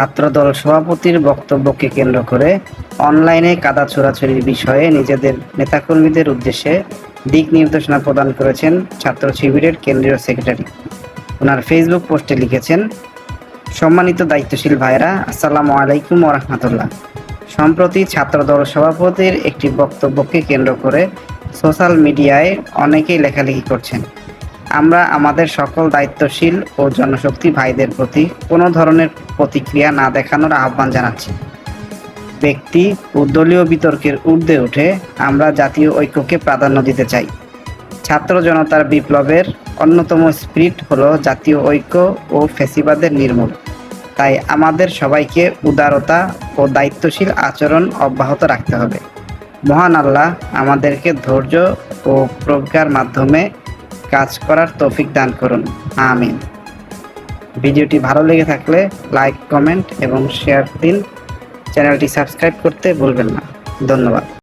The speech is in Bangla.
ছাত্রদল সভাপতির বক্তব্যকে কেন্দ্র করে অনলাইনে কাদা ছোড়াছড়ির বিষয়ে নিজেদের নেতাকর্মীদের উদ্দেশ্যে দিক নির্দেশনা প্রদান করেছেন ছাত্র শিবিরের কেন্দ্রীয় সেক্রেটারি। ওনার ফেসবুক পোস্টে লিখেছেন, সম্মানিত দায়িত্বশীল ভাইরা আসসালামু আলাইকুম ওরহমতুল্লাহ সম্প্রতি ছাত্রদল সভাপতির একটি বক্তব্যকে কেন্দ্র করে সোশ্যাল মিডিয়ায় অনেকেই লেখালেখি করছেন। আমরা আমাদের সকল দায়িত্বশীল ও জনশক্তি ভাইদের প্রতি কোনো ধরনের প্রতিক্রিয়া না দেখানোর আহ্বান জানাচ্ছি। ব্যক্তি ও দলীয় বিতর্কের ঊর্ধ্বে উঠে আমরা জাতীয় ঐক্যকে প্রাধান্য দিতে চাই। ছাত্র জনতার বিপ্লবের অন্যতম স্পিরিট হলো জাতীয় ঐক্য ও ফেসিবাদের নির্মূল। তাই আমাদের সবাইকে উদারতা ও দায়িত্বশীল আচরণ অব্যাহত রাখতে হবে। মহান আল্লাহ আমাদেরকে ধৈর্য ও প্রজ্ঞার মাধ্যমে কাজ করার তৌফিক দান করুন। আমিন। ভিডিওটি ভালো লেগে থাকলে লাইক, কমেন্ট এবং শেয়ার দিন। চ্যানেলটি সাবস্ক্রাইব করতে ভুলবেন না। ধন্যবাদ।